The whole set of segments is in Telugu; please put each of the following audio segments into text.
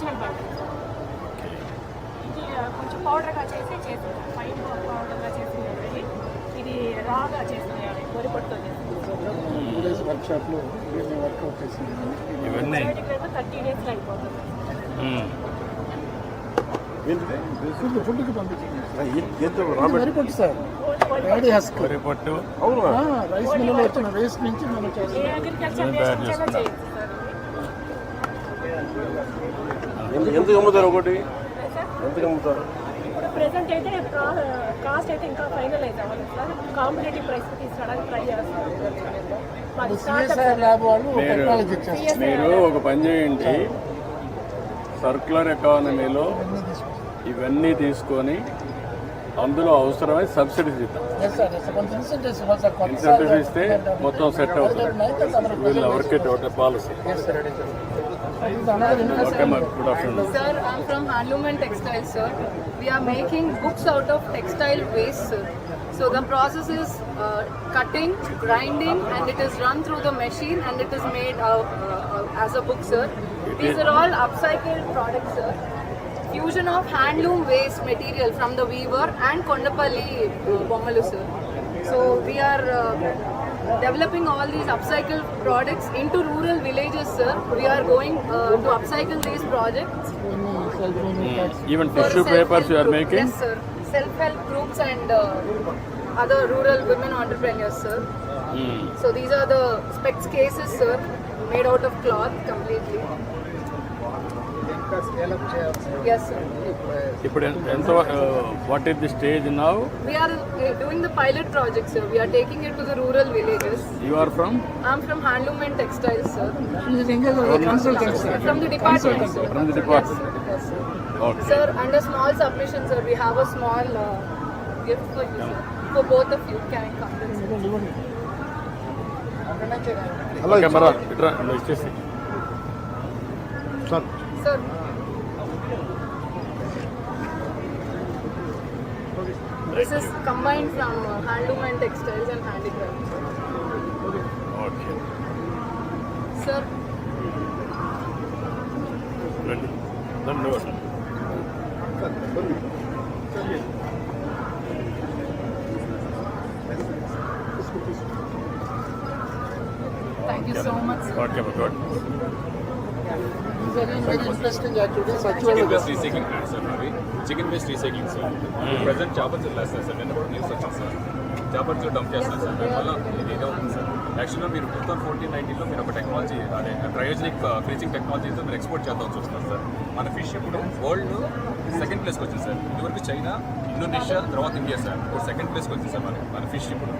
ఒరిజినల్ ఇది కొంచెం పౌడర్గా చేసి చేసింది. ఫైన్ పౌడర్గా చేసింది. ఇది రాగా చేసింది. వరి పొట్టుతో చేసింది. వర్క్షాప్లో వీళ్ళని వర్కౌట్ చేసింది. ఇవన్నీ. థర్టీ డేస్లో అయిపోతుంది. ఫుడ్కి పంపించింది పొట్టు అవునా? రైస్ మిల్లులో వచ్చిన వేస్ట్ నుంచి మనం చేస్తాం ఎంత అమ్ముతారు ఒకటి? ఎంత అమ్ముతారు ఇప్పుడు ప్రెసెంట్ అయితే కాస్ట్ అయితే ఇంకా ఫైనలైజ్ అవ్వలేదు సార్. కాంపిటేటివ్ ప్రైస్కి తీసుకురావడానికి ట్రై చేస్తాం. మాది స్టార్ట్అప్ సిఎస్ఆర్ ల్యాబ్ వాళ్ళు మీరు- ఒక పని చేయండి. సర్క్యులర్ ఎకానమీలో ఇవన్నీ తీసుకొని అందులో అవసరమై సబ్సిడీస్ ఇద్దాం. ఇన్సెంటివ్స్ ఇన్సెంటివ్ ఇస్తే మొత్తం సెట్ అవుతుంది. వీళ్ళు ఎవరికి ఒకటే policy Good afternoon. Sir, I'm from Handloom and Textile, sir. We are making books out of textile waste, sir. So the process is uh, cutting, grinding, and it is run through the machine and it is made uh, uh, as a book, sir. These are all upcycled products, sir. Fusion of handloom waste material from the weaver and Kondapalli uh, Bommalu, sir. So we are uh, developing all these upcycled products into rural villages, sir. We are going uh, to upcycle these projects. Mm. Even tissue papers you are making? Yes, sir. Self-help groups and uh, other rural women entrepreneurs, sir. Mm. So these are the specs cases, sir, made out of cloth completely. ఇప్పుడు ఎంత- what is the stage now We are uh, doing the pilot project, sir. We are taking it to the rural villages. You are from I'm from Handloom and Textiles, sir. Consultant sir From the department, sir. From the department. Yes, sir. Okay Sir, under small submission, sir, we have a small uh, gift for you, sir. For both of you, can I come? in, sir? Hello okay మరా ఇట్రా ఇచ్చేసి sir Sir, This is combined from uh, handloom and textiles and handicraft. Okay. Sir. Then Thank you so much. Okay, good. Recycling plant sir మాది chicken waste recycling sir present చేపలు చేస్తారు సార్ నిన్న కూడా న్యూస్ వచ్చింది సార్ చేపలు డంప్ చేస్తారు సార్ దానివల్ల ఇది ఇదే ఉంటుంది సార్ యాక్చువల్గా మీరు టూ థౌసండ్ ఫోర్టీన్ నైన్టీన్లో మీరు ఒక టెక్నాలజీ అదే క్రయోజనిక్ ఫ్రీజింగ్ టెక్నాలజీతో మీరు ఎక్స్పోర్ట్ చేద్దాం చూస్తున్నారు సార్ మన ఫిష్ ఇప్పుడు వరల్డ్ సెకండ్ ప్లేస్కి వచ్చింది సార్ ఇదివరకు చైనా ఇండోనేషియా తర్వాత ఇండియా సార్ ఇప్పుడు సెకండ్ ప్లేస్కి వచ్చింది సార్ మన మన ఫిష్ ఇప్పుడు.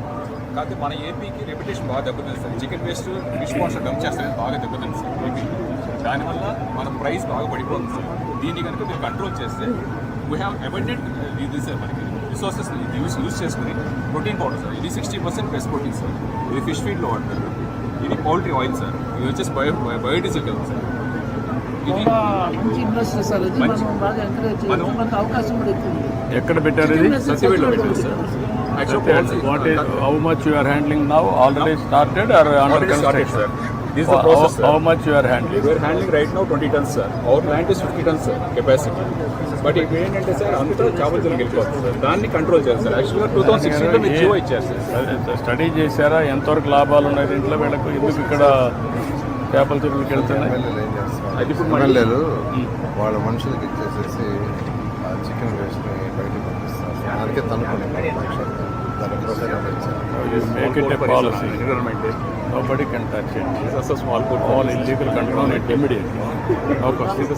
కాకపోతే మన ఏపీకి రెప్యుటేషన్ బాగా దెబ్బతింది sir chicken waste fish pots dump చేస్తే బాగా దెబ్బతింది సార్ ఏపీ దానివల్ల మన ప్రైస్ బాగా పడిపోతుంది సార్ దీన్ని కనుక మీరు కంట్రోల్ చేస్తే వీ హ్యావ్ అబెండెంట్ ఇది సార్ మనకి రిసోర్సెస్ యూస్ యూస్ చేసుకుని ప్రోటీన్ పౌడర్ సార్ ఇది sixty percent best protein sir ఇది ఫిష్ ఫీడ్లో వాడతారు. ఇది పౌల్ట్రీ ఆయిల్ సార్ ఇది వచ్చేసి బయో బయోడీజిల్ కదా సార్ ఇది మంచి ఇండస్ట్రీ సార్ ఇది మంచి- మనం బాగా ఎంకరేజ్ చేయాలి మనం- మనకు అవకాశం కూడా ఎక్కువ ఉంది ఎక్కడ పెట్టారు ఇది? సత్యవేడ్లో పెట్టారు sir much you are handling now already started started, sir. This is the process, sir. How much you are handling we're handling right now twenty tons sir our plant is fifty tons sir capacity but ఇప్పుడు ఏంటంటే సార్ అంతా చేపల చెరువుకి వెళ్ళిపోతుంది సార్ దాన్ని కంట్రోల్ చేయాలి సార్ యాక్చువల్గా టూ థౌసండ్ సిక్స్టీన్లో మీరు జియో ఇచ్చారు సార్ స్టడీ చేశారా? ఎంతవరకు లాభాలు ఉన్నాయి దీంట్లో వీళ్ళకు? ఎందుకు ఇక్కడ చేపల చెరువులకు వెళ్తున్నాయి? అది ఇప్పుడు ఎమ్మెల్యేలు వాళ్ళ మనుషులకి ఇచ్చేసేసి చికెన్ వేస్ట్ని బయటకు పంపిస్తారు దానికే తనుకుని దానికోసం make small food all illegal control it immediately no question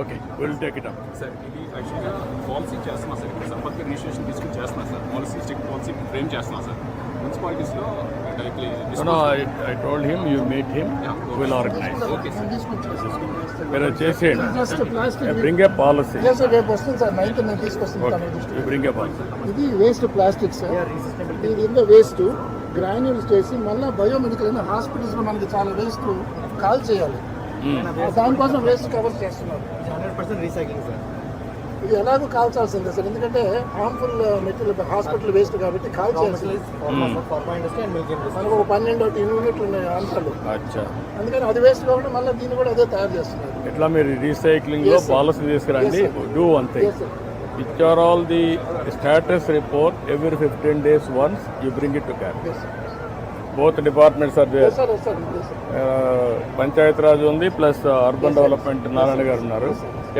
okay will take it up sir ఇది యాక్చువల్గా పాలసీ సార్ ఇప్పుడు సంపత్తి రిజిస్ట్రేషన్ తీసుకుని చేస్తున్నా sir policy stick policy frame sir మున్సిపాలిటీస్లో directly No, I, I told him you meet him, we'll organize. Sir మీరు చేసేయండి బ్రింగ్ ఏ పాలసీ సార్ రేపు వస్తుంది సార్ నైన్త్ నేను తీసుకొస్తాను బ్రింగ్ ఏ పాలసీ ఇది వేస్ట్ ప్లాస్టిక్ సార్ ఇది ఇంత వేస్ట్ గ్రాన్యూల్స్ చేసి మళ్ళీ బయోమెడికల్ అయిన హాస్పిటల్స్లో మనకి చాలా వేస్ట్ కాల్ చేయాలి. దానికోసం వేస్ట్ కవర్ చేస్తున్నారు. హండ్రెడ్ పర్సెంట్ రీసైక్లింగ్ సార్ ఇది ఎలాగో కాల్చాల్సిందే సార్. ఎందుకంటే హార్మ్ఫుల్ మెటీరియల్ హాస్పిటల్ వేస్ట్ కాబట్టి కాల్చాల్సింది మనకు ఒక పన్నెండు యూనిట్లు ఉన్నాయి ఆంధ్రాలో అచ్చా. అందుకని అది వేస్ట్ కాబట్టి మళ్ళీ దీన్ని కూడా అదే తయారు చేస్తున్నారు. ఎట్లా మీరు రీసైక్లింగ్లో. పాలసీ తీసుకురండి. Do one thing. Which are all the status report every fifteen days once you bring it to sir. Both departments are there Yes, sir, yes, sir, yes, sir. Panchayat Raj ఉంది ప్లస్ అర్బన్ డెవలప్మెంట్ నారాయణ గారు ఉన్నారు.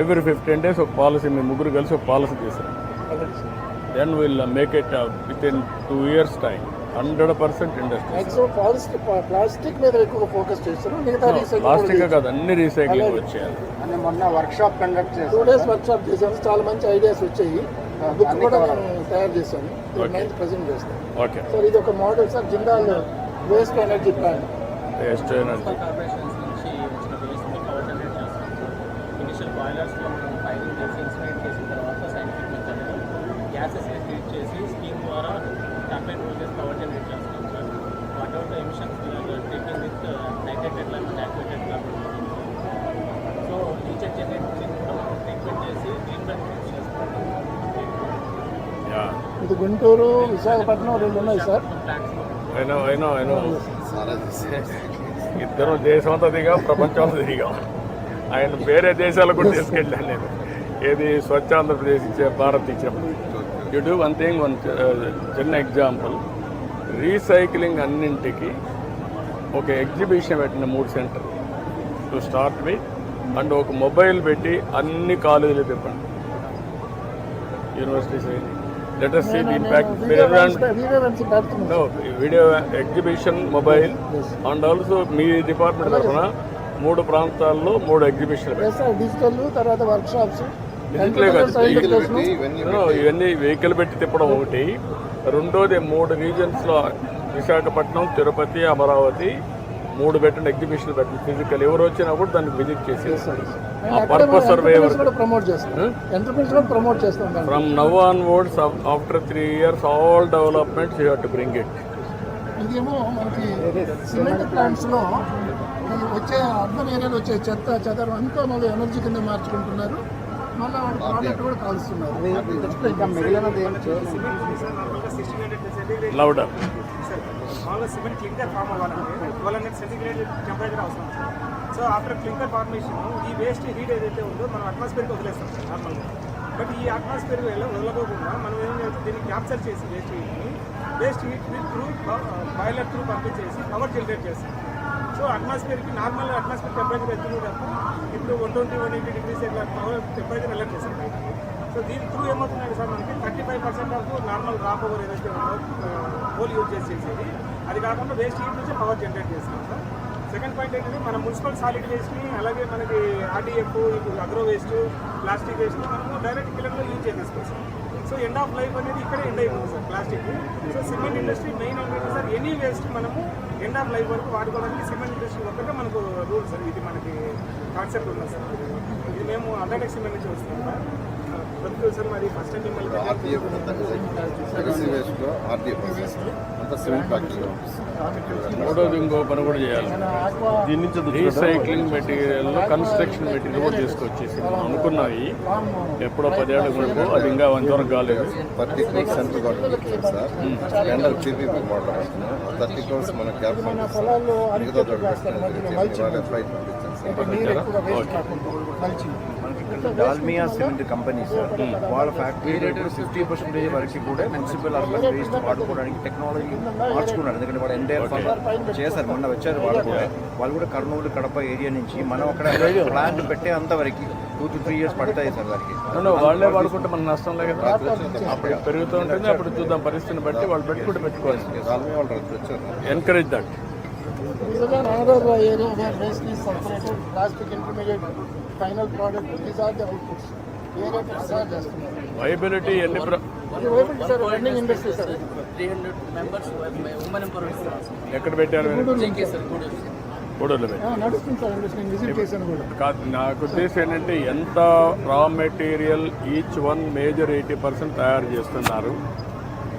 ఎవ్రీ ఫిఫ్టీన్ డేస్ ఒక పాలసీ మీ ముగ్గురు కలిసి ఒక policy sir. Then will make it within two years time hundred percent industry plastic plastic మీద ఎక్కువ ఫోకస్ చేస్తారు మిగతా ప్లాస్టిక్ కాదు అన్ని రీసైక్లింగ్ వచ్చేయాలి. మొన్న workshop conduct two days workshop చేశాను చాలా మంచి ఐడియాస్ వచ్చాయి. బుక్ కూడా నేను తయారు చేశాను. నైన్త్ ప్రజెంట్ చేస్తాను ఓకే సార్ ఇది ఒక model sir Jindal. Waste energy plant waste energy మనం ఫైరింగ్ చేసి స్టీమ్ ద్వారా టర్బైన్ రూల్ చేసి పవర్ జనరేట్ చేస్తాం sir. Whatever the emissions taking with nitrated level activated level so recheck generate treatment చేసి చేస్తాం ఇది గుంటూరు విశాఖపట్నం రెండు ఉన్నాయి సార్. అయినా అయినా అయినా ఇద్దరు దేశం అంతా దిగా ప్రపంచం అంతా దిగాం ఆయన వేరే దేశాలకు కూడా తీసుకెళ్ళాను నేను. ఏది స్వచ్ఛ ఆంధ్రప్రదేశ్ ఇచ్చే భారత్ ఇచ్చినప్పుడు you do one thing one చిన్న ఎగ్జాంపుల్ రీసైక్లింగ్ అన్నింటికి ఒక ఎగ్జిబిషన్ పెట్టిన మూడు centre to start with and ఒక మొబైల్ పెట్టి అన్ని కాలేజీలు తిప్పండి. యూనివర్సిటీస్ ది ఇంపాక్ట్ వీడియోన్స్ పెడుతున్నాం No, video exhibition mobile and also me department తరఫున మూడు ప్రాంతాల్లో మూడు ఎగ్జిబిషన్ డిజిటల్ తర్వాత వర్క్ షాప్స్ ఇవన్నీ వెహికల్ పెట్టి తిప్పడం ఒకటి. రెండోది మూడు రీజన్స్లో విశాఖపట్నం తిరుపతి అమరావతి మూడు పెట్టిన ఎగ్జిబిషన్ పెట్టిన ఫిజికల్ ఎవరు వచ్చినా కూడా దాన్ని విజిట్ చేసి ఆ పర్పస్ ప్రమోట్ చేస్తాం ఎంటర్ప్రైజ్ కూడా ప్రమోట్ చేస్తాం దాన్ని. From now onwards after three years all developments you have to bring it ఇదేమో మనకి సిమెంట్ ప్లాంట్స్లో ఈ వచ్చే అర్బన్ ఏరియాలో వచ్చే చెత్త చెదరం అంతా మళ్ళీ ఎనర్జీ కింద మార్చుకుంటున్నారు. మళ్ళీ వాడి ప్రోడక్ట్ కూడా కాలుస్తున్నారు. ఇంకా మిగిలినది ఏం చేయలేదు. లౌడర్ మామూలుగా సిమెంట్ క్లింకర్ ఫామ్ అవ్వాలంటే ట్వెల్వ్ హండ్రెడ్ సెంటిగ్రేడ్ టెంపరేచర్ అవసరం sir so after clinker formation ఈ వేస్ట్ హీట్ ఏదైతే ఉందో మనం అట్మాస్ఫియర్కి వదిలేస్తాం సార్ నార్మల్గా బట్ ఈ అట్మాస్ఫియర్ వెళ్ళ వదలకోకుండా మనం ఏం చేస్తాం దీన్ని క్యాప్చర్ చేసి వేస్ట్ హీట్ని వేస్ట్ హీట్ని త్రూ బాయిలర్ త్రూ పంపించేసి పవర్ జనరేట్ చేస్తాం. సో అట్మాస్ఫియర్కి నార్మల్ అట్మాస్ఫియర్ టెంపరేచర్ వెళ్తుంది తప్ప ఇప్పుడు one twenty one eighty degrees ఇట్లా టెంపరేచర్ వెళ్ళట్ చేస్తాం సో దీని త్రూ ఏమవుతున్నాయి సార్ మనకి thirty five percent of normal drop over ఏదైతే ఉందో హోల్ యూజ్ చేసేసేది అది కాకుండా వేస్ట్ హీట్ నుంచి పవర్ జనరేట్ చేస్తున్నాం సార్. సెకండ్ పాయింట్ ఏంటంటే మన మున్సిపల్ సాలిడ్ వేస్ట్ని అలాగే మనకి ఆర్డీఎఫ్ ఇప్పుడు అగ్రో వేస్ట్ ప్లాస్టిక్ వేస్ట్ మనము డైరెక్ట్ కిలర్లో యూజ్ చేసేసుకోవచ్చు సో ఎండ్ ఆఫ్ లైఫ్ అనేది ఇక్కడే ఎండ్ అయిపోతుంది sir plastic. So cement industry main ఏంటంటే సార్ ఎనీ వేస్ట్ మనము ఎండ్ ఆఫ్ లైఫ్ వరకు వాడుకోవడానికి సిమెంట్ ఇండస్ట్రీ ఒక్కటే మనకు రూల్ సార్ ఇది మనకి కాన్సెప్ట్ ఉంది సార్. ఇది మేము అల్ట్రాటెక్ సిమెంట్ నుంచి వస్తున్నాం సార్. మూడోది ఇంకో పని కూడా చేయాలి. దీని నుంచి రీసైక్లింగ్ మెటీరియల్ కన్స్ట్రక్షన్ మెటీరియల్ కూడా తీసుకొచ్చేసి మనం అనుకున్నవి ఎప్పుడో పదేళ్ళ ముందు అది ఇంకా అంతవరకు కాలేదు. థర్టీ క్రోర్స్ సెంట్రల్ గవర్నమెంట్ ఇచ్చింది సార్. టెండర్ పీపీపీ మోడల్ వస్తున్నాం థర్టీ క్రోర్స్ మన క్యాప్ పొలాల్లో మిగతా అరికెట్టు ఫ్లైట్ పంపించాం sir Dalmia cement company sir. వాళ్ళ ఫ్యాక్టరీలో ఇప్పుడు ఫిఫ్టీ పర్సెంటేజ్ వరకు కూడా మున్సిపల్ అర్బన్ వేస్ట్ వాడుకోవడానికి టెక్నాలజీ మార్చుకున్నారు. ఎందుకంటే వాళ్ళు ఎంటైర్ చేశారు మొన్న వచ్చారు వాళ్ళు కూడా. వాళ్ళు కూడా కర్నూలు కడప ఏరియా నుంచి మనం అక్కడ ప్లాంట్ పెట్టే అంతవరకు టూ టు త్రీ ఇయర్స్ పడతాయి సార్ వారికి వాళ్ళే వాడుకుంటే మన నష్టం లేదు కదా అప్పుడు పెరుగుతూ ఉంటుంది అప్పుడు చూద్దాం పరిస్థితిని బట్టి వాళ్ళు పెట్టుకుంటే పెట్టుకోవాలి. వాళ్ళు encourage that are are the outputs. Area Prasad చేస్తున్నారు? వైబిలిటీ ఎన్ని ప్ర- ఇది వైపు sir running industry sir. Three hundred members women empowerment ఎక్కడ పెట్టారు. కాదు నాకు ఉద్దేశం ఏంటంటే ఎంత raw material each one major eighty percent తయారు చేస్తున్నారు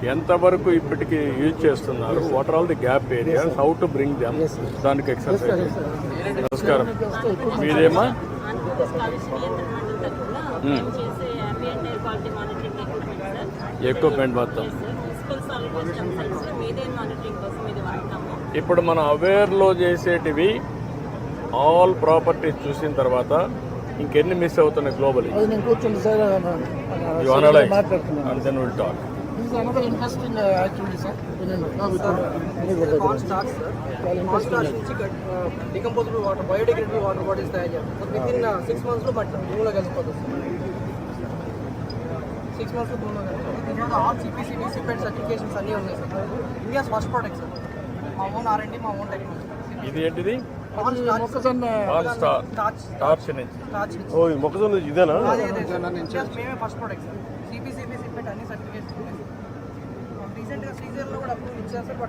ఎంతవరకు ఇప్పటికి యూజ్ చేస్తున్నారు what are all the gap areas how to bring them దానికి ఎక్సర్సైజ్ నమస్కారం. మీరేమా? ఎక్విప్మెంట్ మొత్తం. ఇప్పుడు మనం అవేర్లో చేసేటివి ఆల్ ప్రాపర్టీస్ చూసిన తర్వాత ఇంకెన్ని మిస్ అవుతున్నాయి globally and then will talk is another interesting uh, activity, sir. నుంచి వాటర్ బాటిల్స్ తయారు చేస్తాం విత్ ఇన్ సిక్స్ మంత్స్లో బట్ భూమిలో కలిసిపోతుంది సార్ సిక్స్ మంత్స్లో భూమిలో కలిసిపోతుంది. దీని మీద ఆల్ సిపిసిబి సిపెట్ సర్టిఫికేషన్స్ అన్నీ ఉన్నాయి sir India's first product sir మా ఓన్ ఆర్ఎండి మా ఓన్ టెక్నాలజీ ఇది ఏంటిది? మొక్కజొన్న స్టార్చ్ నుంచి. ఇదేనా? మేమే first product sir CPCB CIPET